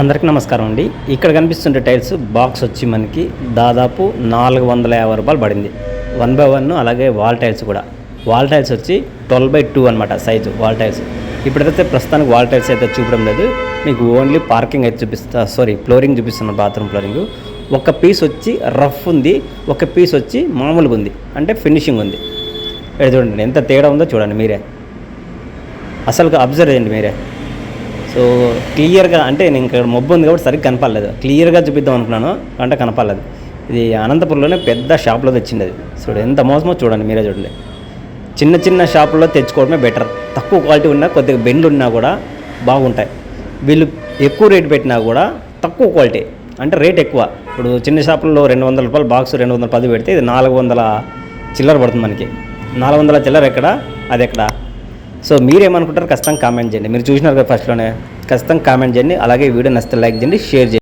అందరికీ నమస్కారం అండి. ఇక్కడ కనిపిస్తుండే టైల్స్ బాక్స్ వచ్చి మనకి దాదాపు నాలుగు వందల యాభై రూపాయలు పడింది. వన్ బై వన్ అలాగే వాల్ టైల్స్ కూడా. వాల్ టైల్స్ వచ్చి ట్వెల్వ్ బై టూ అనమాట సైజు వాల్ టైల్స్. ఇప్పుడైతే ప్రస్తుతానికి వాల్ టైల్స్ అయితే చూపడం లేదు. మీకు ఓన్లీ పార్కింగ్ అయితే చూపిస్తా సారీ ఫ్లోరింగ్ చూపిస్తున్నాను బాత్రూమ్ ఫ్లోరింగ్. ఒక పీస్ వచ్చి రఫ్ ఉంది ఒక పీస్ వచ్చి మామూలుగా ఉంది అంటే ఫినిషింగ్ ఉంది. ఇక్కడ చూడండి ఎంత తేడా ఉందో చూడండి మీరే. అసలు అబ్జర్వ్ చేయండి మీరే. సో క్లియర్గా అంటే నేను ఇక్కడ మబ్బు ఉంది కాబట్టి సరిగ్గా కనపడలేదు. క్లియర్గా చూపిద్దాం అనుకున్నాను అంటే కనపడలేదు. ఇది అనంతపురంలోనే పెద్ద షాప్లో తెచ్చింది అది. సో ఎంత మోసమో చూడండి మీరే చూడండి. చిన్న చిన్న షాపుల్లో తెచ్చుకోవడమే బెటర్. తక్కువ క్వాలిటీ ఉన్నా కొద్దిగా బెండ్లు ఉన్నా కూడా బాగుంటాయి. వీళ్ళు ఎక్కువ రేట్ పెట్టినా కూడా తక్కువ క్వాలిటీ అంటే రేట్ ఎక్కువ. ఇప్పుడు చిన్న షాపుల్లో రెండు వందల రూపాయలు బాక్స్ రెండు వందల పది పెడితే ఇది నాలుగు వందల చిల్లర పడుతుంది మనకి. నాలుగు వందల చిల్లర ఎక్కడ? అది ఎక్కడ? సో మీరేమనుకుంటారు ఖచ్చితంగా కామెంట్ చేయండి. మీరు చూసినారు కదా ఫస్ట్లోనే. ఖచ్చితంగా కామెంట్ చేయండి. అలాగే వీడియో నచ్చితే లైక్ చేయండి షేర్ చేయండి.